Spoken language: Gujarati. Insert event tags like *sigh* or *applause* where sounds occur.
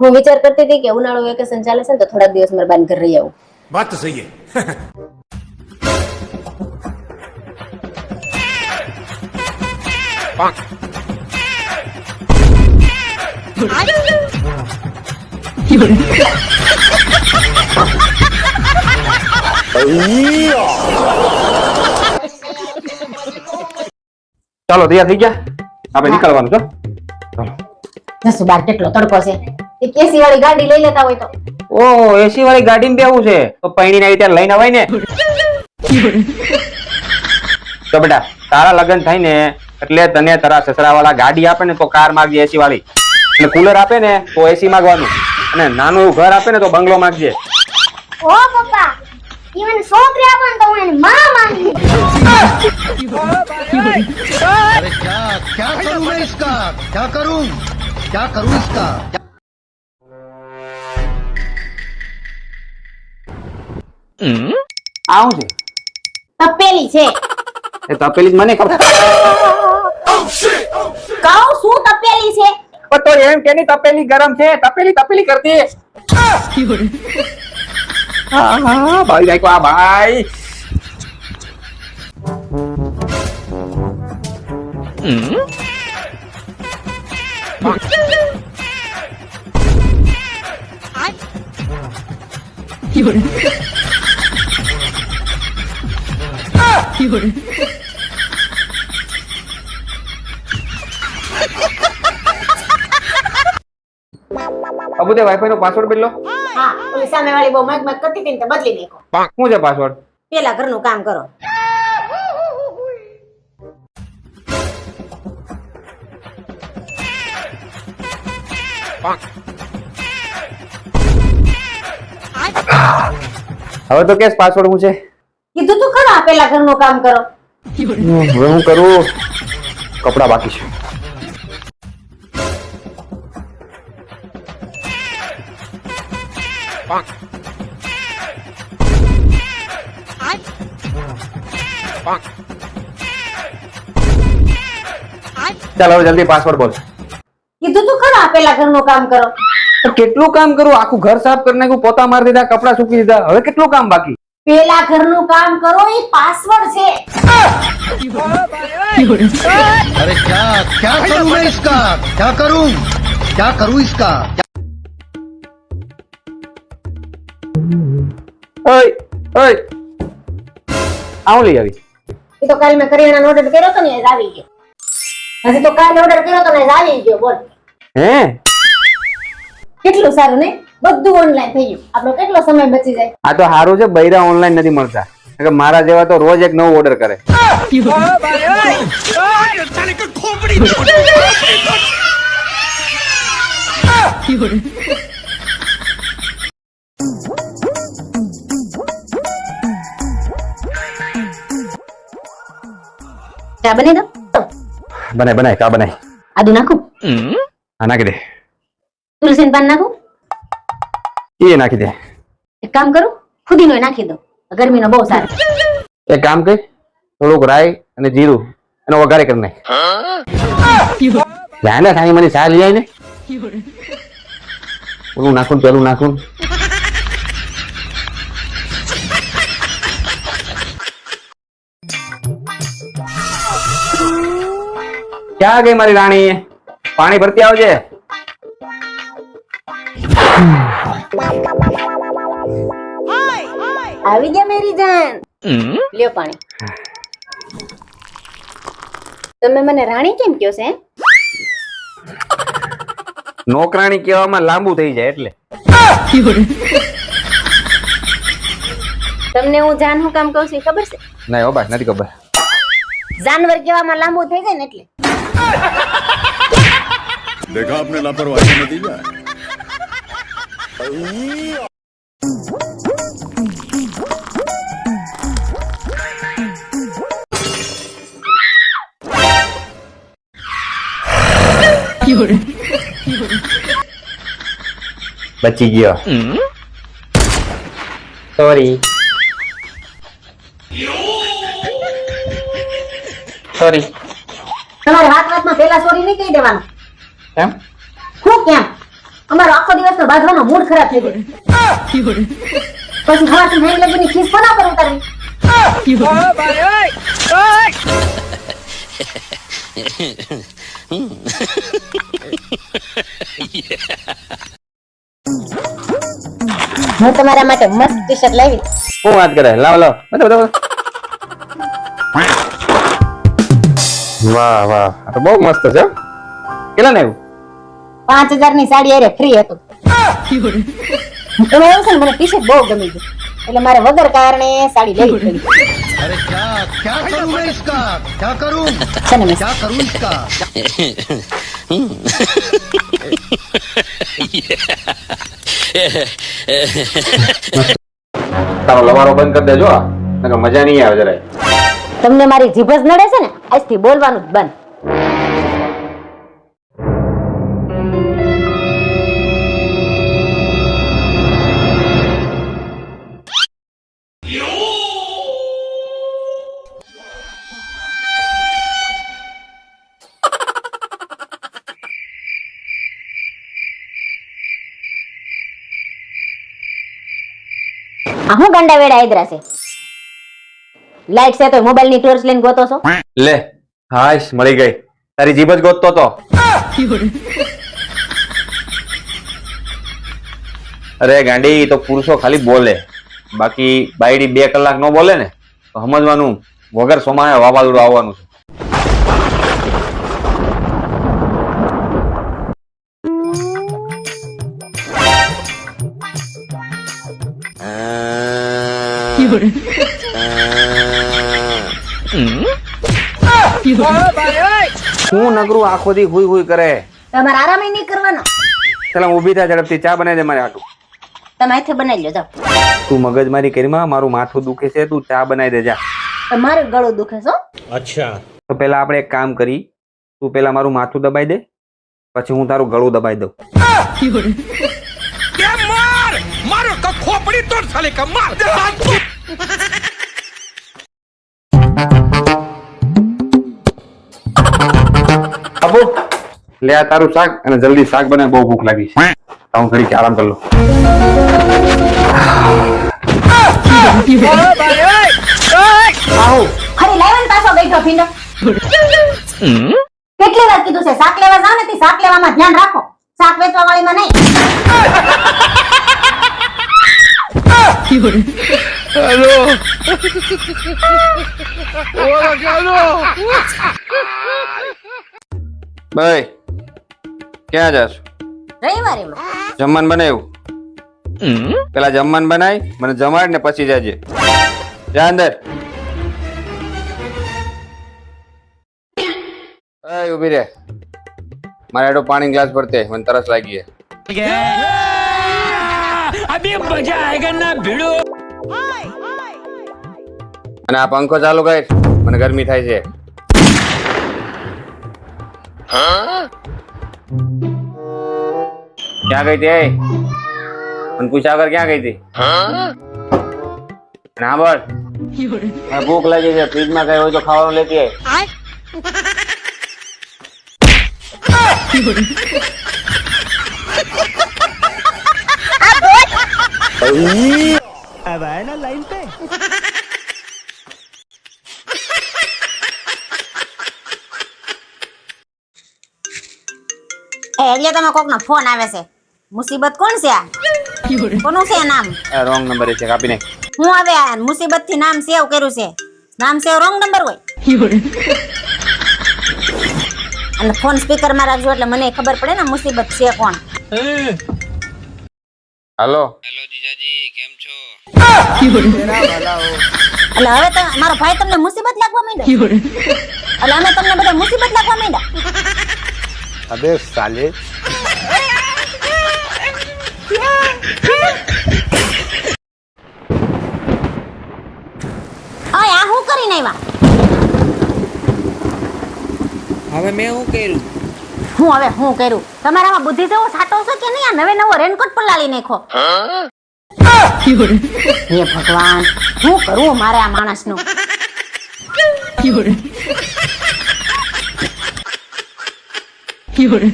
હું વિચાર કરતી હતી કે ઉનાળુ વેકેશન ચાલે છે ને તો થોડાક દિવસ મારે બાંધ ઘર રહી આવું. વાત તો સહી ચાલો તૈયાર થઈ ગયા? આપણે નીકળવાનું છો ચાલો જસુ બાર કેટલો તડકો છે? એક એસી વાળી ગાડી લઈ લેતા હોય તો ઓહો એસી વાળી ગાડીમાં બેવું છે તો પૈણી આવી ત્યારે લઈને અવાય ને તો બેટા તારા લગ્ન થાય ને એટલે તને તારા સસરા વાળા ગાડી આપે ને તો કાર માંગજે એસી વાળી અને કુલર આપે ને તો એસી માંગવાનું અને નાનું એવું ઘર આપે ને તો બંગલો માંગજે ઓ પપ્પા ઈવન છોકરી આપો ને તો હું એની માં માંગી अरे क्या क्या करूं मैं इसका क्या करूं क्या करूं इसका આવું છે? તપેલી છે. એ તપેલી મને ખબર. કહું શું તપેલી છે? પણ તો એમ કેની તપેલી ગરમ છે. તપેલી તપેલી કરતી. હા હા ભાઈ જાય આ ભાઈ. અબુ તે વાઈફાઈ નો પાસવર્ડ બદલો. હા ઓલી સામે વાળી બહુ મગ મગ કરતી હતી ને તે બદલી નાખો શું છે પાસવર્ડ પેલા ઘરનું કામ કરો. હવે તો કેસ પાસવર્ડ હું છે? કીધું પેલા ઘરનું કામ કરો. હવે હું કરું? કપડા બાકી છે. ચાલો હવે જલ્દી પાસવર્ડ બોલ. કીધું તું ખરા પેલા ઘરનું કામ કરો. કેટલું કામ કરું? આખું ઘર સાફ કરી નાખ્યું પોતા મારી દીધા કપડા સૂકી દીધા. હવે કેટલું કામ બાકી? પેલા ઘરનું કામ કરો એ પાસવર્ડ છે अरे क्या क्या करूं मैं इसका क्या करूं क्या करूं इसका ઓય ઓય આવું લઈ આવી એ તો કાલ મેં કરિયાણાનો ઓર્ડર કર્યો તો ને એ જ આવી ગયો હજી તો કાલે ઓર્ડર કર્યો તો ને એ જ આવી ગયો બોલ હે કેટલું સારું ને બધું ઓનલાઈન થઈ ગયું. આપણો કેટલો સમય બચી જાય? આ તો સારું છે બૈરા ઓનલાઈન નથી મળતા. કે મારા જેવા તો રોજ એક નવો ઓર્ડર કરે. ચા બને દો. બનાય બનાય કા બનાય? આદુ નાખું. હા નાખી દે. તુલસી પાન નાખું. એ નાખી દે. એક કામ કરું? ફુદીનો નાખી દો ગરમીનો બહુ સારો. એક કામ કર થોડુંક રાઈ અને જીરું એનો વઘારે કરી નાખ. ધ્યાન સાની મને ચા લઈ ને. ઓલું નાખું પેલું નાખું ક્યાં ગઈ મારી રાણી? પાણી ભરતી આવજે. આવી ગયા મેરી જાન. લ્યો પાણી. તમે મને રાણી કેમ કયો છે નોકરાણી કહેવામાં લાંબુ થઈ જાય એટલે. તમને હું જાન હું કામ કહું છું ખબર છે? નહીં હો બા નથી ખબર. જાનવર કહેવામાં લાંબુ થઈ જાય ને એટલે. દેખા આપને લાપરવાહી નથી જાય બચી ગયો સોરી સોરી તમારે વાત વાતમાં પેલા સોરી નહીં કહી દેવાનું. એમ? હું કેમ? અમારો આખો દિવસ તો બાંધવાનો મૂડ ખરાબ થઈ ગયો. પછી હવાથી હાઈ લગીની ખીસ કોના પર ઉતારવી હું તમારા માટે મસ્ત ટી શર્ટ લાવી હું વાત કરે? લાવ લાવ. બતાવ બતાવ વાહ વાહ. આ તો બહુ મસ્ત છે કેટલા ને પાંચ હજારની સાડી અરે ફ્રી હતો. એમાં એવું છે ને મને ટી શર્ટ બહુ ગમી ગયું એટલે મારે વગર કારણે સાડી લેવી પડી. તારો લવારો બંધ કરી દેજો નકર મજા નહીં આવે જરાય. તમને મારી જીભ જ નડે છે ને આજથી બોલવાનું જ બંધ. આ હું ગંડા વેડા આદરા છે? લાઈટ છે તો મોબાઈલની ટોર્ચ લઈને ગોતો છો? લે, હાશ, મળી ગઈ. તારી જીભ જ ગોતતો તો. અરે ગાંડી તો પુરુષો ખાલી બોલે. બાકી બાયડી બે કલાક નો બોલે ને, તો સમજવાનું, વગર સોમાએ વાવાઝોડું આવવાનું છે. શું નગરું આખો દી હુઈ હુઈ કરે? તમારે આરામ નહીં કરવાનો. પેલા ઊભી થાય ઝડપથી ચા બનાવી દે મારે હાટું. તમે હાથે બનાવી લો જાઓ. તું મગજમારી કરીમાં મારું માથું દુખે છે તું ચા બનાવી દે જા. તમારું ગળું દુખે છો તો પેલા આપણે એક કામ કરી તું પેલા મારું માથું દબાઈ દે પછી હું તારું ગળું દબાઈ દઉં. અબુ લે આ તારું શાક અને જલ્દી શાક બને, બહુ ભૂખ લાગી છે. હું ઘડીક આરામ કરી લઉં. કેટલી વાર કીધું છે, શાક લેવા જાવ ને તે શાક લેવામાં ધ્યાન રાખો. શાક વેચવા વાળીમાં નહીં. Aló. *laughs* Hola, Carlos. ભાઈ ક્યાં જાસ રવિવારે જમવાનું બનાવ્યું? પેલા જમવાનું બનાવી મને જમાડ ને પછી જાજે. જા અંદર. ઊભી રે. મારે એડો પાણી ગ્લાસ ભરતે મને તરસ લાગી અભી મજા આયેગા ના ભીડો. અને આ પંખો ચાલુ કર. મને ગરમી થાય છે. ક્યાં ગઈ હતી મને પૂછ્યા વગર ક્યાં ગઈ હતી? ના બોલ. ભૂખ લાગી છે, ફ્રીજમાં કઈ હોય તો ખાવાનું લેતી આય. એ એટલે તમે કોકનો ફોન આવે છે. મુસીબત કોણ છે આ? કોનું છે નામ? રોંગ નંબર છે કાપી નાખ. હું હવે આ મુસીબતથી નામ સેવ કર્યું છે? નામ સેવ રોંગ નંબર હોય? અને ફોન સ્પીકરમાં રાખજો એટલે મને ખબર પડે ને મુસીબત છે કોણ. હાલો એટલે હવે તો મારો ભાઈ તમને મુસીબત લાગવા માંડ્યો? એટલે અમે તમને બધા મુસીબત લાગવા માંડ્યા. અબે સાલે ઓય આ હું કરીને આવ્યા હવે મેં શું કર્યું? હું હવે હું કર્યું? તમારામાં બુદ્ધિ જેવો સાટો છે કે નહીં? આ નવે નવો રેનકોટ પણ લાવી નાખો. હે ભગવાન શું કરું મારે આ માણસનું? 有人